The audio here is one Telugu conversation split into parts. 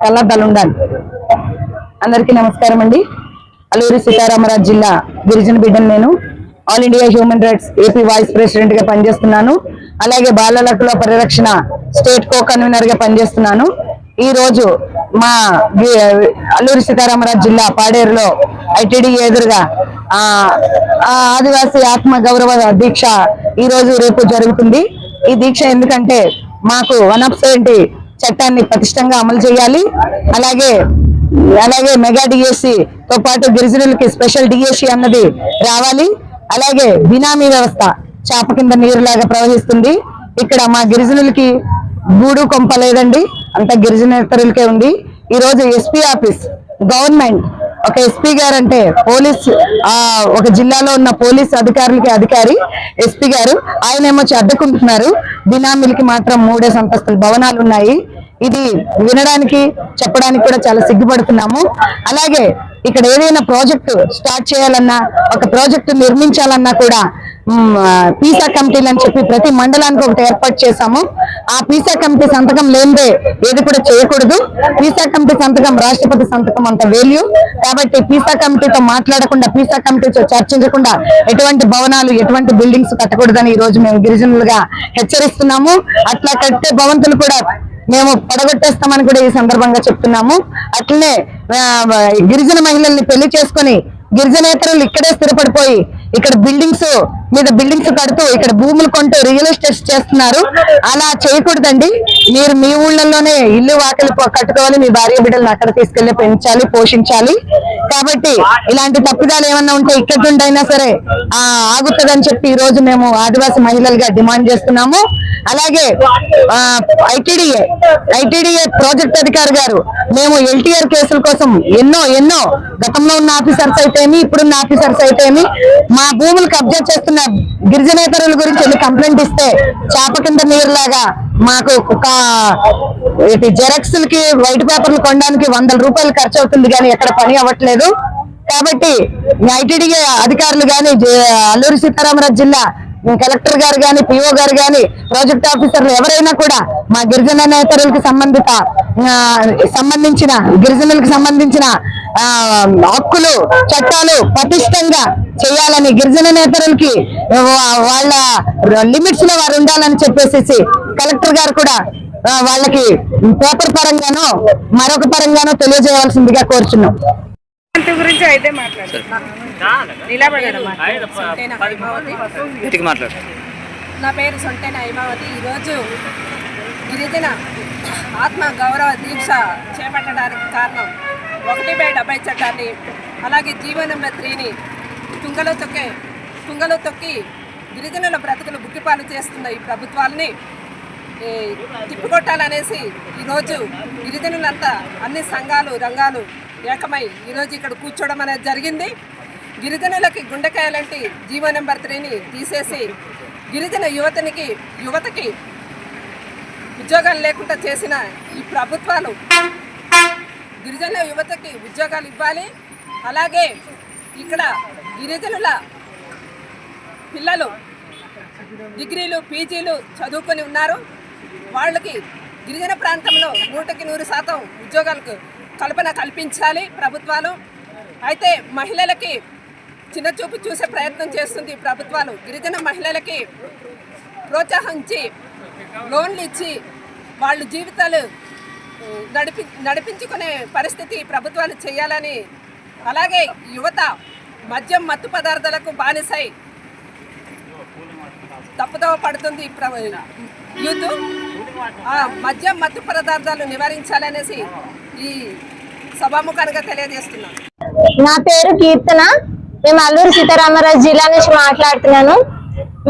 పల్లా బలుండాన్ అందరికీ నమస్కారం అండి. అల్లూరి సీతారామరాజు జిల్లా గిరిజన బిడ్డను నేను. All India human rights AP vice ప్రెసిడెంట్గా పనిచేస్తున్నాను. అలాగే బాలలకుల పరిరక్షణ స్టేట్ కో కన్వీనర్గా పనిచేస్తున్నాను. ఈ రోజు మా గి- అల్లూరి సీతారామరాజు జిల్లా పాడేరులో ఐటీడీ ఎదురుగా ఆ ఆదివాసీ ఆత్మ గౌరవ దీక్ష ఈ రోజు రేపు జరుగుతుంది. ఈ దీక్ష ఎందుకంటే మాకు వన్ ఆఫ్ సెవెంటీ చట్టాన్ని పటిష్టంగా అమలు చేయాలి. అలాగే అలాగే మెగా డిఎస్సి తో పాటు గిరిజనులకి స్పెషల్ డిఎస్సి అన్నది రావాలి. అలాగే బినామీ వ్యవస్థ చేప కింద నీరులాగా ప్రవహిస్తుంది. ఇక్కడ మా గిరిజనులకి గూడు కొంప లేదండి. అంతా గిరిజనేతరులకే ఉంది ఈరోజు ఎస్పీ ఆఫీస్ గవర్నమెంట్ ఒక ఎస్పీ గారు అంటే పోలీస్ ఒక జిల్లాలో ఉన్న పోలీస్ అధికారులకి అధికారి ఎస్పీ గారు ఆయన ఏమో వచ్చి అడ్డుకుంటున్నారు బినామీలకి మాత్రం మూడే సంతస్తులు భవనాలు ఉన్నాయి. ఇది వినడానికి చెప్పడానికి కూడా చాలా సిగ్గుపడుతున్నాము. అలాగే ఇక్కడ ఏదైనా ప్రాజెక్టు స్టార్ట్ చేయాలన్నా ఒక ప్రాజెక్టు నిర్మించాలన్నా కూడా పీసా కమిటీలు అని చెప్పి ప్రతి మండలానికి ఒకటి ఏర్పాటు చేశాము. ఆ పీసా కమిటీ సంతకం లేనిదే ఏది కూడా చేయకూడదు. పీసా కమిటీ సంతకం రాష్ట్రపతి సంతకం అంత వేల్యూ కాబట్టి పీసా కమిటీతో మాట్లాడకుండా పీసా కమిటీతో చర్చించకుండా ఎటువంటి భవనాలు ఎటువంటి బిల్డింగ్స్ కట్టకూడదని ఈ రోజు మేము గిరిజనులుగా హెచ్చరిస్తున్నాము. అట్లా కట్టే భవంతులు కూడా మేము పడగొట్టేస్తామని కూడా ఈ సందర్భంగా చెప్తున్నాము. అట్లనే గిరిజన మహిళల్ని పెళ్ళి చేసుకొని గిరిజనేతరులు ఇక్కడే స్థిరపడిపోయి ఇక్కడ బిల్డింగ్స్ మీద బిల్డింగ్స్ కడుతూ ఇక్కడ భూములు కొంటూ రియల్ ఎస్టేట్స్ చేస్తున్నారు. అలా చేయకూడదండి. మీరు మీ ఊళ్ళల్లోనే ఇల్లు వాకిలి కట్టుకోవాలి. మీ భార్య బిడ్డలను అక్కడ తీసుకెళ్ళి పెంచాలి పోషించాలి. కాబట్టి ఇలాంటి తప్పిదాలు ఏమన్నా ఉంటే ఇక్కడుండైనా సరే ఆ ఆగుతుందని చెప్పి ఈ రోజు మేము ఆదివాసీ మహిళలుగా డిమాండ్ చేస్తున్నాము. అలాగే ఐటీడీఏ ఐటీడీఏ ప్రాజెక్ట్ అధికారి గారు మేము ఎల్టీఆర్ కేసుల కోసం ఎన్నో ఎన్నో గతంలో ఉన్న ఆఫీసర్స్ అయితేమి ఇప్పుడున్న ఆఫీసర్స్ అయితేమి మా భూములు కబ్జా చేస్తున్న గిరిజనేతరుల గురించి వెళ్ళి కంప్లైంట్ ఇస్తే చేప కింద నీరులాగా మాకు ఒక జెరాక్స్కి వైట్ పేపర్లు కొనడానికి వందల రూపాయలు ఖర్చు అవుతుంది కానీ ఎక్కడ పని అవ్వట్లేదు. కాబట్టి ఐటీడీ అధికారులు గాని అల్లూరి సీతారామరాజు జిల్లా కలెక్టర్ గారు గాని పిఓ గారు గాని ప్రాజెక్ట్ ఆఫీసర్లు ఎవరైనా కూడా మా గిరిజన నేతరులకు సంబంధిత సంబంధించిన గిరిజనులకు సంబంధించిన హక్కులు చట్టాలు పటిష్టంగా చేయాలని గిరిజన నేతరులకి వాళ్ళ లిమిట్స్లో వారు ఉండాలని చెప్పేసి కలెక్టర్ గారు కూడా వాళ్ళకి పేపర్ పరంగానో మరొక పరంగానో తెలియజేయవలసిందిగా కోరుచున్నాం. గురించి అయితే మాట్లాడు. నా పేరు సొంటైన హైమావతి ఈరోజు గిరిజన ఆత్మ గౌరవ దీక్ష చేపట్టడానికి కారణం ఒకటి బై డెబ్బై చట్టాన్ని అలాగే జీవో నెంబర్ త్రీని తుంగలో తొక్కే తుంగలో తొక్కి గిరిజనుల బ్రతుకులు బుక్కిపాలు చేస్తున్న ఈ ప్రభుత్వాలని తిప్పికొట్టాలనేసి ఈరోజు గిరిజనులంతా అన్ని సంఘాలు రంగాలు ఏకమై ఈరోజు ఇక్కడ కూర్చోవడం అనేది జరిగింది. గిరిజనులకి గుండెకాయలంటి జీవో నెంబర్ త్రీని తీసేసి గిరిజన యువతనికి యువతకి ఉద్యోగాలు లేకుండా చేసిన ఈ ప్రభుత్వాలు గిరిజన యువతకి ఉద్యోగాలు ఇవ్వాలి. అలాగే ఇక్కడ గిరిజనుల పిల్లలు డిగ్రీలు పీజీలు చదువుకొని ఉన్నారు. వాళ్ళకి గిరిజన ప్రాంతంలో నూటకి నూరు శాతం ఉద్యోగాలకు కల్పన కల్పించాలి ప్రభుత్వాలు. అయితే మహిళలకి చిన్న చూపు చూసే ప్రయత్నం చేస్తుంది ప్రభుత్వాలు. గిరిజన మహిళలకి ప్రోత్సహించి లోన్లు ఇచ్చి వాళ్ళ జీవితాలు నడిపి నడిపించుకునే పరిస్థితి ప్రభుత్వాలు చేయాలని అలాగే యువత మద్యం మత్తు పదార్థాలకు బానిసై తప్పుదవ పడుతుంది యూత్. ఆ మద్యం మత్తు పదార్థాలు నివారించాలనేసి ఈ సభాముఖంగా తెలియజేస్తున్నాను. నా పేరు కీర్తన. మేము అల్లూరు సీతారామరాజు జిల్లా నుంచి మాట్లాడుతున్నాను.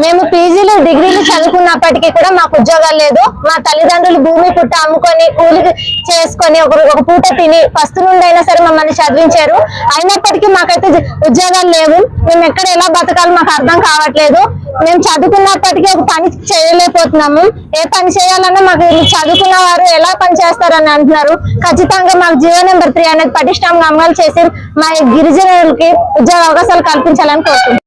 మేము పీజీలు డిగ్రీలు చదువుకున్నప్పటికీ కూడా మాకు ఉద్యోగాలు లేదు. మా తల్లిదండ్రులు భూమి పుట్ట అమ్ముకొని కూలి చేసుకొని ఒక ఒక పూట తిని ఫస్ట్ నుండి అయినా సరే మమ్మల్ని చదివించారు. అయినప్పటికీ మాకైతే ఉద్యోగాలు లేవు. మేము ఎక్కడ ఎలా బతకాలో మాకు అర్థం కావట్లేదు. మేము చదువుకున్నప్పటికీ ఒక పని చేయలేకపోతున్నాము. ఏ పని చేయాలన్నా మాకు చదువుకున్న వారు ఎలా పని చేస్తారని అంటున్నారు. ఖచ్చితంగా మాకు జియో నెంబర్ త్రీ అనేది పటిష్టంగా అమలు చేసి మా గిరిజనులకి ఉద్యోగ అవకాశాలు కల్పించాలని కోరుకుంటున్నాం.